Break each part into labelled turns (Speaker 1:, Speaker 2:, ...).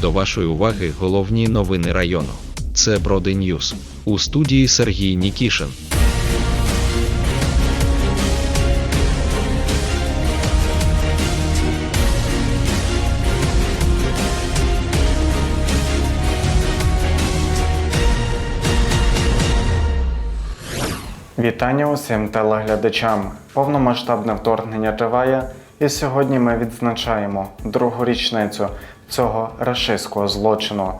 Speaker 1: До вашої уваги головні новини району. Це Броди Ньюс. У студії Сергій Нікішин.
Speaker 2: Вітання усім телеглядачам. Повномасштабне вторгнення триває, і сьогодні ми відзначаємо другу річницю цього рашистського злочину.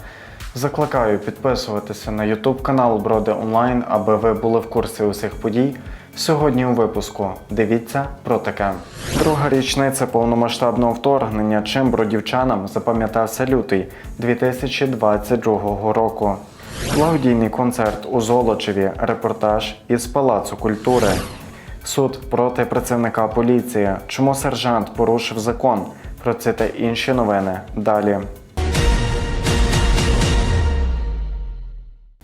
Speaker 2: Закликаю підписуватися на YouTube канал Броди Онлайн, аби ви були в курсі усіх подій. Сьогодні у випуску дивіться про таке. Друга річниця повномасштабного вторгнення. Чим бродівчанам запам'ятався лютий 2022 року. Благодійний концерт у Золочеві, репортаж із Палацу культури. Суд проти працівника поліції. Чому сержант порушив закон? Про це та інші новини далі.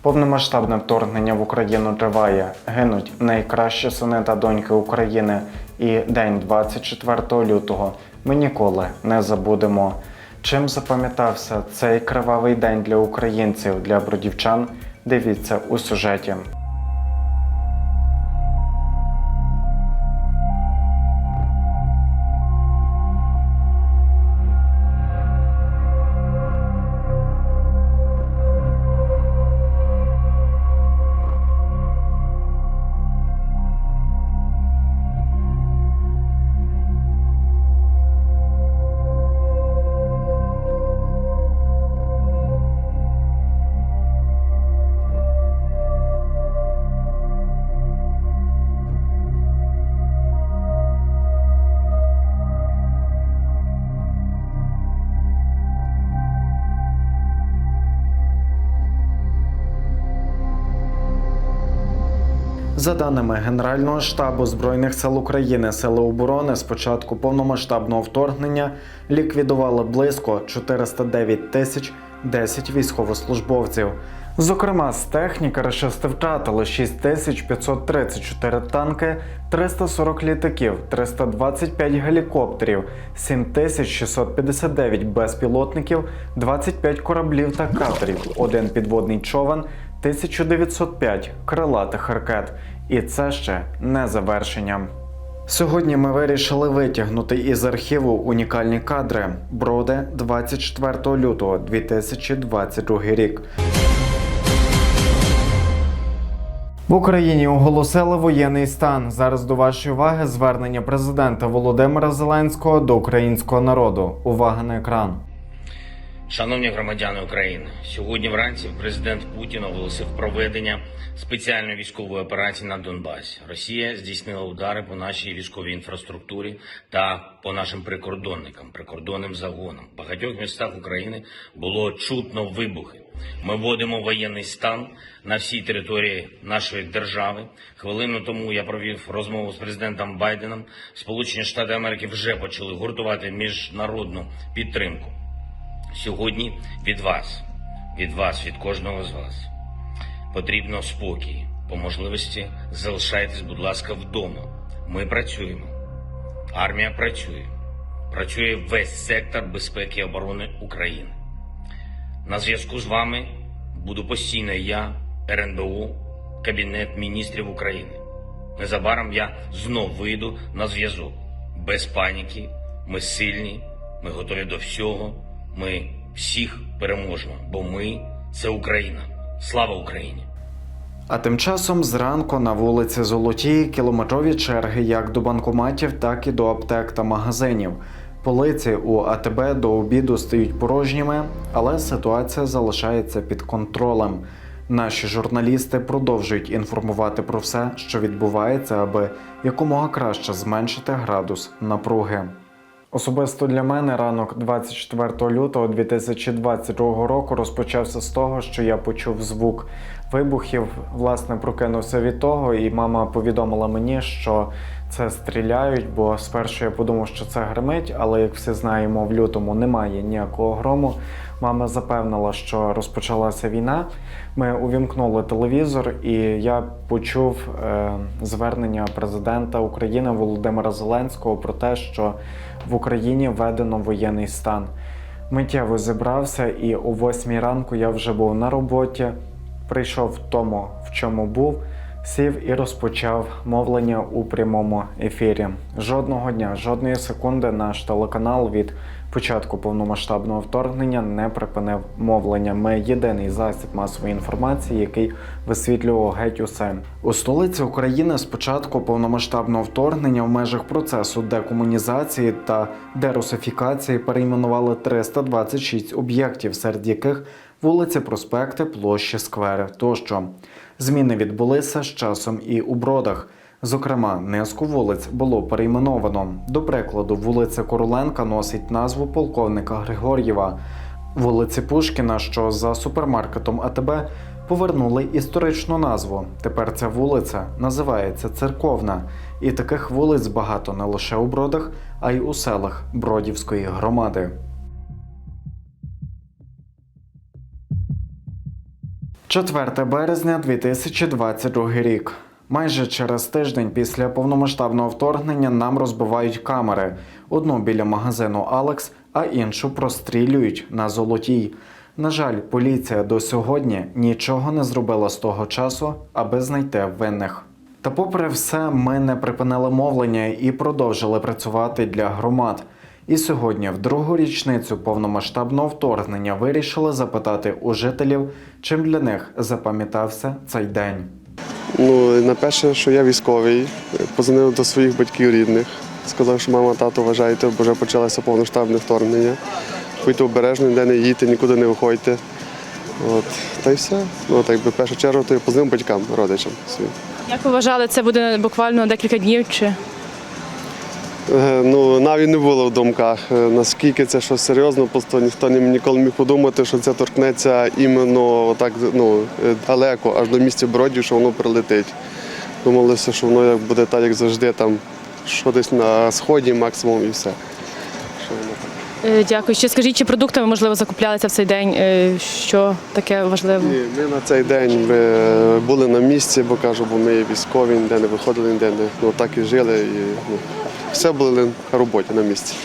Speaker 2: Повномасштабне вторгнення в Україну триває. Гинуть найкращі сини та доньки України. І день 24 лютого ми ніколи не забудемо. Чим запам'ятався цей кривавий день для українців, для бродівчан? Дивіться у сюжеті. За даними Генерального штабу Збройних сил України, Сили оборони з початку повномасштабного вторгнення ліквідували близько 409 тисяч 10 військовослужбовців. Зокрема, з техніки рашисти втратили 6534 танки, 340 літаків, 325 гелікоптерів, 7659 безпілотників, 25 кораблів та катерів, один підводний човен, 1905 крилатих ракет. І це ще не завершення. Сьогодні ми вирішили витягнути із архіву унікальні кадри Броди 24 лютого 2022 рік. В Україні оголосили воєнний стан. Зараз до вашої уваги звернення президента Володимира Зеленського до українського народу. Увага на екран.
Speaker 3: Шановні громадяни України, сьогодні вранці президент Путін оголосив проведення спеціальної військової операції на Донбасі. Росія здійснила удари по нашій військовій інфраструктурі та по нашим прикордонникам, прикордонним загонам. В багатьох містах України було чутно вибухи. Ми вводимо воєнний стан на всій території нашої держави. Хвилину тому я провів розмову з президентом Байденом. Сполучені Штати Америки вже почали гуртувати міжнародну підтримку. Сьогодні від вас, від вас, від кожного з вас потрібно спокій. По можливості залишайтесь, будь ласка, вдома. Ми працюємо. Армія працює. Працює весь сектор безпеки і оборони України. На зв'язку з вами буду постійно я, РНБО, Кабінет міністрів України. Незабаром я знов вийду на зв'язок. Без паніки, ми сильні, ми готові до всього. Ми всіх переможемо, бо ми це Україна. Слава Україні!
Speaker 2: А тим часом зранку на вулиці Золотій кілометрові черги як до банкоматів, так і до аптек та магазинів. Полиці у АТБ до обіду стають порожніми, але ситуація залишається під контролем. Наші журналісти продовжують інформувати про все, що відбувається, аби якомога краще зменшити градус напруги. Особисто для мене ранок 24 лютого 2022 року розпочався з того, що я почув звук вибухів. Власне, прокинувся від того, і мама повідомила мені, що це стріляють, бо спершу я подумав, що це гримить, але як всі знаємо, в лютому немає ніякого грому. Мама запевнила, що розпочалася війна. Ми увімкнули телевізор, і я почув е, звернення президента України Володимира Зеленського про те, що в Україні введено воєнний стан. Миттєво зібрався, і о восьмій ранку я вже був на роботі. Прийшов в тому, в чому був, сів і розпочав мовлення у прямому ефірі. Жодного дня, жодної секунди наш телеканал від початку повномасштабного вторгнення не припинив мовлення. Ми єдиний засіб масової інформації, який висвітлював геть усе. У столиці України з початку повномасштабного вторгнення в межах процесу декомунізації та дерусифікації перейменували 326 об'єктів, серед яких вулиці, проспекти, площі, сквери тощо. Зміни відбулися з часом і у бродах. Зокрема, низку вулиць було перейменовано. До прикладу, вулиця Короленка носить назву полковника Григор'єва. Вулиці Пушкіна, що за супермаркетом АТБ, повернули історичну назву. Тепер ця вулиця називається Церковна. І таких вулиць багато не лише у бродах, а й у селах Бродівської громади. 4 березня 2022 рік. Майже через тиждень після повномасштабного вторгнення нам розбивають камери. Одну біля магазину Алекс, а іншу прострілюють на золотій. На жаль, поліція до сьогодні нічого не зробила з того часу, аби знайти винних. Та попри все, ми не припинили мовлення і продовжили працювати для громад. І сьогодні, в другу річницю повномасштабного вторгнення, вирішили запитати у жителів, чим для них запам'ятався цей день.
Speaker 4: Ну, на перше, що я військовий, позвонив до своїх батьків рідних, сказав, що мама, тато, вважайте, бо вже почалося повноштабне вторгнення. Будьте обережні, ніде не їдьте, нікуди не виходьте. От, та й все. Ну, так би першу чергу то я позвонив батькам, родичам своїм.
Speaker 5: Як ви вважали, це буде буквально декілька днів чи
Speaker 4: Ну, навіть не було в думках, е, наскільки це щось серйозно, просто ніхто не ніколи не міг подумати, що це торкнеться іменно так ну, е, далеко, аж до місця Бродів, що воно прилетить. Думалося, що воно як буде так, як завжди, там, що десь на сході максимум і все.
Speaker 5: Е, дякую. Ще скажіть, чи продукти ви можливо закуплялися в цей день? Е, Що таке важливо?
Speaker 4: Ні, ми на цей день е, були на місці, бо кажу, бо ми військові, ніде не виходили, ніде не ну, так і жили. І, ну, все були на роботі на місці.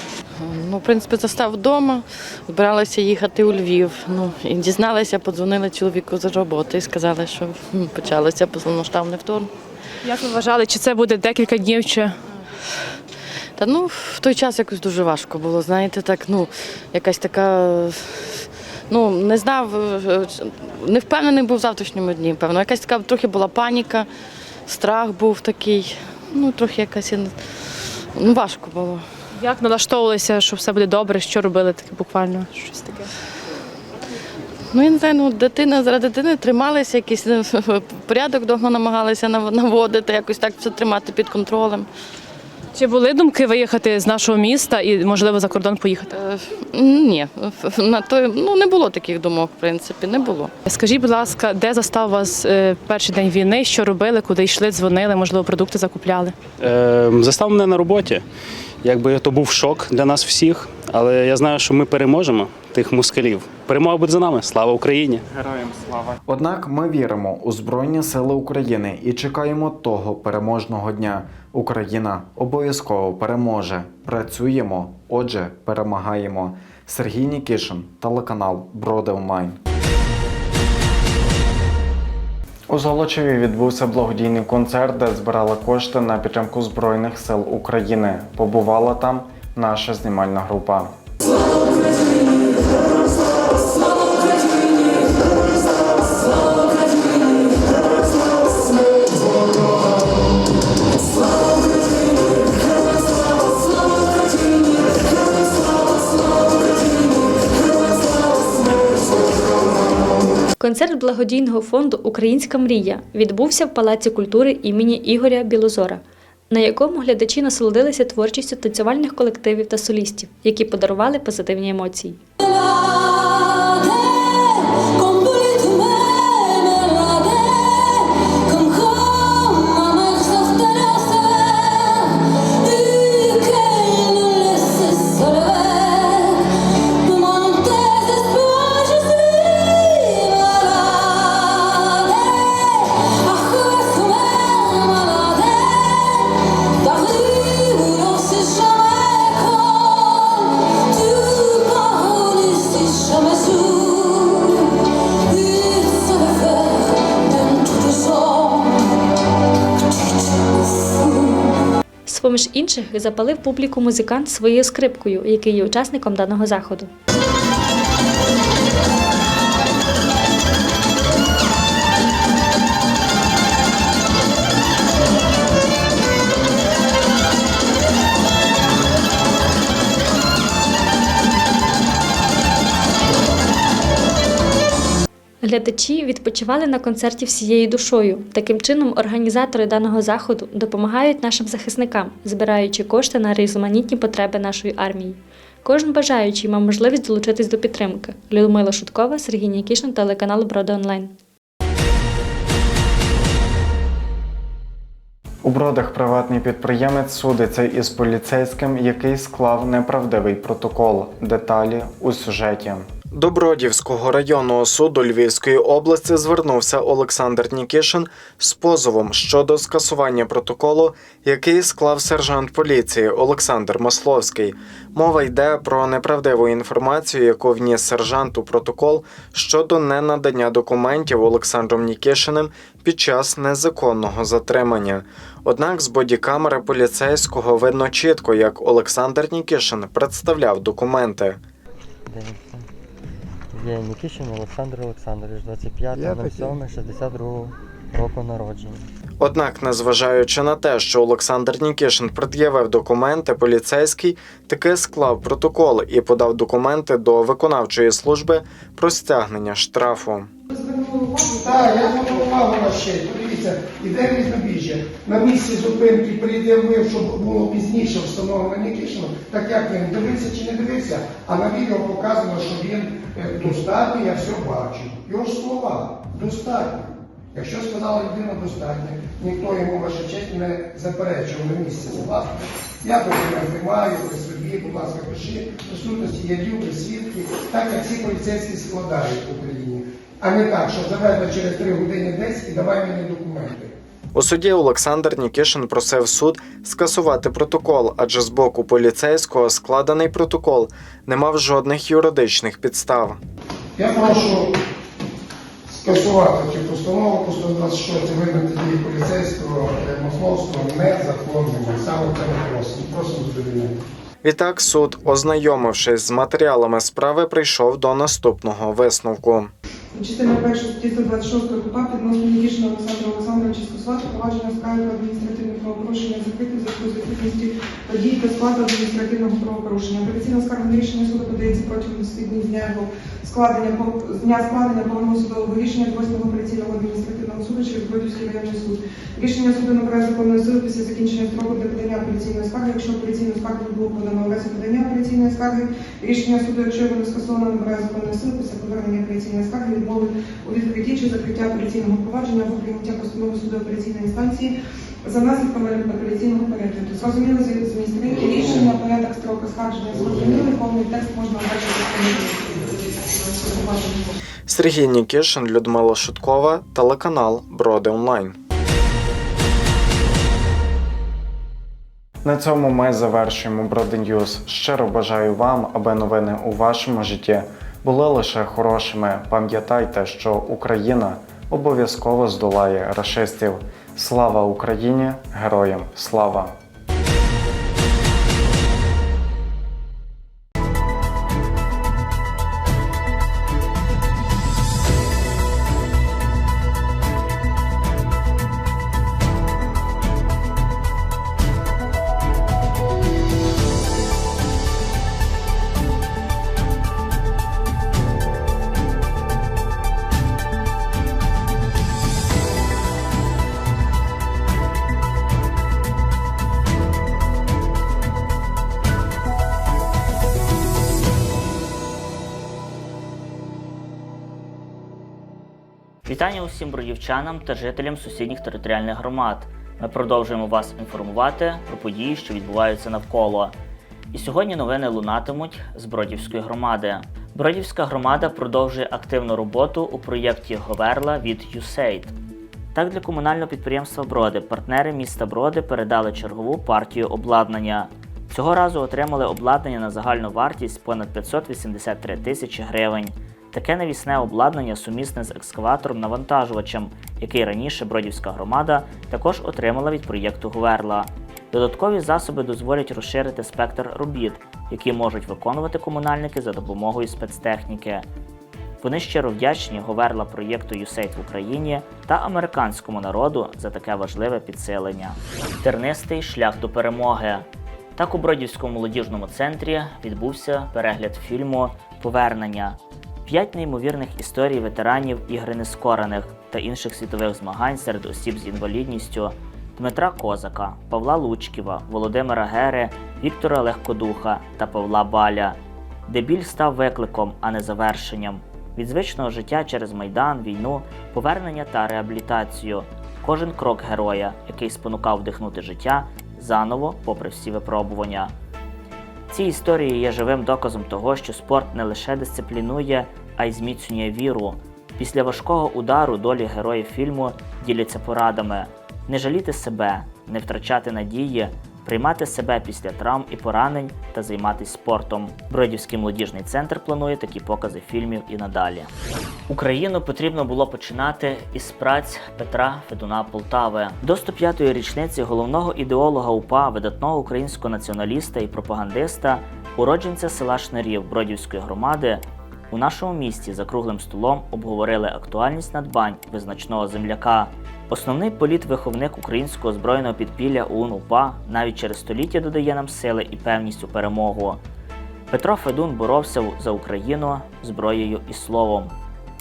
Speaker 6: Ну, в принципі, застав вдома, збиралася їхати у Львів. Ну, і дізналася, подзвонили чоловіку з роботи і сказали, що почалося повномасштабне вторгнення.
Speaker 5: Як ви вважали, чи це буде декілька днів чи
Speaker 6: Та ну, в той час якось дуже важко було, знаєте, так, ну, якась така. Ну, не знав, не впевнений був в завтрашньому дні, певно. Якась така трохи була паніка, страх був такий. Ну, трохи якась. Ну, важко було.
Speaker 5: як налаштовувалися, що все буде добре? Що робили таке буквально? Щось таке?
Speaker 6: Ну, я не знаю, ну дитина заради дитини трималися, якийсь е, порядок довго намагалися нав- наводити, якось так все тримати під контролем.
Speaker 5: Чи були думки виїхати з нашого міста і можливо за кордон поїхати?
Speaker 6: Е, Ні, на той, ну не було таких думок, в принципі, не було.
Speaker 5: Скажіть, будь ласка, де застав вас е, перший день війни? Що робили, куди йшли, дзвонили, можливо, продукти закупляли?
Speaker 7: Е, Застав мене на роботі. Якби то був шок для нас всіх, але я знаю, що ми переможемо тих москалів. Перемога буде за нами. Слава Україні! Героям слава!
Speaker 2: Однак ми віримо у Збройні Сили України і чекаємо того переможного дня. Україна обов'язково переможе. Працюємо, отже, перемагаємо. Сергій Нікішин, телеканал Броди У Золочеві відбувся благодійний концерт, де збирали кошти на підтримку Збройних сил України. Побувала там наша знімальна група.
Speaker 8: Концерт благодійного фонду Українська мрія відбувся в Палаці культури імені Ігоря Білозора, на якому глядачі насолодилися творчістю танцювальних колективів та солістів, які подарували позитивні емоції. Поміж інших запалив публіку музикант своєю скрипкою, який є учасником даного заходу. Глядачі відпочивали на концерті всією душою. Таким чином, організатори даного заходу допомагають нашим захисникам, збираючи кошти на різноманітні потреби нашої армії. Кожен бажаючий мав можливість долучитись до підтримки. Людмила Шуткова, Сергій Нікішин, телеканал Броди Онлайн.
Speaker 2: У бродах приватний підприємець судиться із поліцейським, який склав неправдивий протокол. Деталі у сюжеті. До Бродівського районного суду Львівської області звернувся Олександр Нікішин з позовом щодо скасування протоколу, який склав сержант поліції Олександр Масловський. Мова йде про неправдиву інформацію, яку вніс сержант у протокол щодо ненадання документів Олександром Нікішиним під час незаконного затримання. Однак з бодікамери поліцейського видно чітко, як Олександр Нікішин представляв документи.
Speaker 9: Дивимося. Нікішин Олександр Олександрович, 25-62 року народження.
Speaker 2: Однак, незважаючи на те, що Олександр Нікішин пред'явив документи, поліцейський таки склав протокол і подав документи до виконавчої служби про стягнення штрафу.
Speaker 10: Так, я звернув увагу на ще. Подивіться, іде різнобіжжя. На місці зупинки пред'явив, щоб було пізніше встановлено Нікішину. Так як він дивився чи не дивився, а на відео показано, що він е, достатньо, я все бачу. Його ж слова достатньо. Якщо сказала людина достатньо, ніхто йому ваша честь не заперечував на місці. Власне, я документи маю при собі, будь ласка, пиши, присутності є люди, свідки, так як всі поліцейські складають в Україні. А не так, що заведено через три години десь і давай мені документи.
Speaker 2: У суді Олександр Нікішин просив суд скасувати протокол, адже з боку поліцейського складений протокол не мав жодних юридичних підстав.
Speaker 10: Я прошу скасувати цю постанову по 126 визнати дії поліцейського е, незаконними. Саме це ми просимо. Просимо задовільнити.
Speaker 2: Відтак суд, ознайомившись з матеріалами справи, прийшов до наступного висновку.
Speaker 11: Частина перша статті 126 КУПА відносно Нікішина Олександра Олександровича скасувати провадження справи про адміністративне правопорушення закрите в зв'язку з відсутністю подій та складу адміністративного правопорушення. Апеляційна скарга на рішення суду подається протягом 10 днів дня його складення з дня складення повного судового рішення 8 апеляційного адміністративного суду через Бродівський районний суд. Рішення суду набирає законної сили після закінчення строку для подання апеляційної скарги. Якщо апеляційну скаргу було подано в разі подання апеляційної скарги, рішення суду, якщо його не скасовано, набирає законної сили після повернення апеляційної скарги, відмови у відкритті чи закриття апеляційного провадження або прийняття постанови суду апеляційної інстанції за наслідками апеляційного перегляду. Зрозуміло зміст рішення, порядок строк оскарження зрозумілий, повний текст можна бачити.
Speaker 2: Сергій Нікішин, Людмила Шуткова, телеканал Броди Онлайн. На цьому ми завершуємо Броди Ньюз. Щиро бажаю вам, аби новини у вашому житті були лише хорошими. Пам'ятайте, що Україна обов'язково здолає рашистів. Слава Україні! Героям слава!
Speaker 12: Вітання усім бродівчанам та жителям сусідніх територіальних громад. Ми продовжуємо вас інформувати про події, що відбуваються навколо. І сьогодні новини лунатимуть з Бродівської громади. Бродівська громада продовжує активну роботу у проєкті Говерла від USAID. Так, для комунального підприємства Броди партнери міста Броди передали чергову партію обладнання. Цього разу отримали обладнання на загальну вартість понад 583 тисячі гривень. Таке навісне обладнання сумісне з екскаватором-навантажувачем, який раніше Бродівська громада також отримала від проєкту Гуверла. Додаткові засоби дозволять розширити спектр робіт, які можуть виконувати комунальники за допомогою спецтехніки. Вони щиро вдячні Говерла проєкту USAID в Україні та американському народу за таке важливе підсилення. Тернистий шлях до перемоги. Так у Бродівському молодіжному центрі відбувся перегляд фільму Повернення. П'ять неймовірних історій ветеранів ігри нескорених та інших світових змагань серед осіб з інвалідністю Дмитра Козака, Павла Лучківа, Володимира Гери, Віктора Легкодуха та Павла Баля, де біль став викликом, а не завершенням. Від звичного життя через майдан, війну, повернення та реабілітацію. Кожен крок героя, який спонукав вдихнути життя заново, попри всі випробування. Ці історії є живим доказом того, що спорт не лише дисциплінує, а й зміцнює віру. Після важкого удару долі героїв фільму діляться порадами: не жаліти себе, не втрачати надії, приймати себе після травм і поранень та займатися спортом. Бродівський молодіжний центр планує такі покази фільмів і надалі. Україну потрібно було починати із праць Петра Федуна Полтави. До 105-ї річниці головного ідеолога УПА, видатного українського націоналіста і пропагандиста, уродженця села Шнарів Бродівської громади. У нашому місті за круглим столом обговорили актуальність надбань визначного земляка. Основний політвиховник українського збройного підпілля УН УПА навіть через століття додає нам сили і певність у перемогу. Петро Федун боровся за Україну зброєю і словом.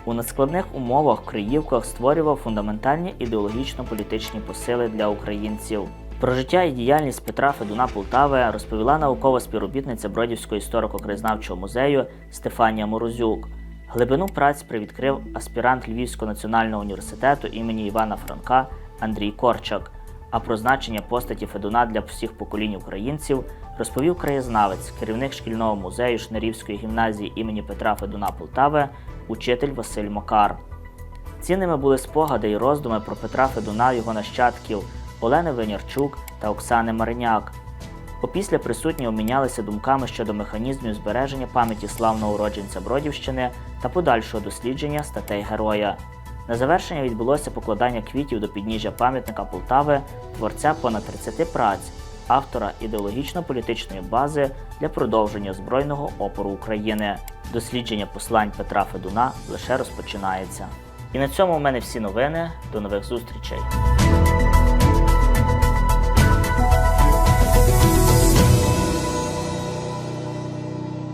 Speaker 12: У надскладних умовах Криївках створював фундаментальні ідеологічно-політичні посили для українців. Про життя і діяльність Петра Федуна Полтави розповіла наукова співробітниця Бродівського історико-краєзнавчого музею Стефанія Морозюк. Глибину праць привідкрив аспірант Львівського національного університету імені Івана Франка Андрій Корчак. А про значення постаті Федуна для всіх поколінь українців розповів краєзнавець, керівник шкільного музею Шнерівської гімназії імені Петра Федуна Полтави, учитель Василь Макар. Цінними були спогади і роздуми про Петра Федуна, його нащадків Олени Винярчук та Оксани Мариняк. Опісля присутні обмінялися думками щодо механізмів збереження пам'яті славного уродженця Бродівщини та подальшого дослідження статей героя. На завершення відбулося покладання квітів до підніжжя пам'ятника Полтави, творця понад 30 праць, автора ідеологічно-політичної бази для продовження збройного опору України. Дослідження послань Петра Федуна лише розпочинається. І на цьому в мене всі новини. До нових зустрічей.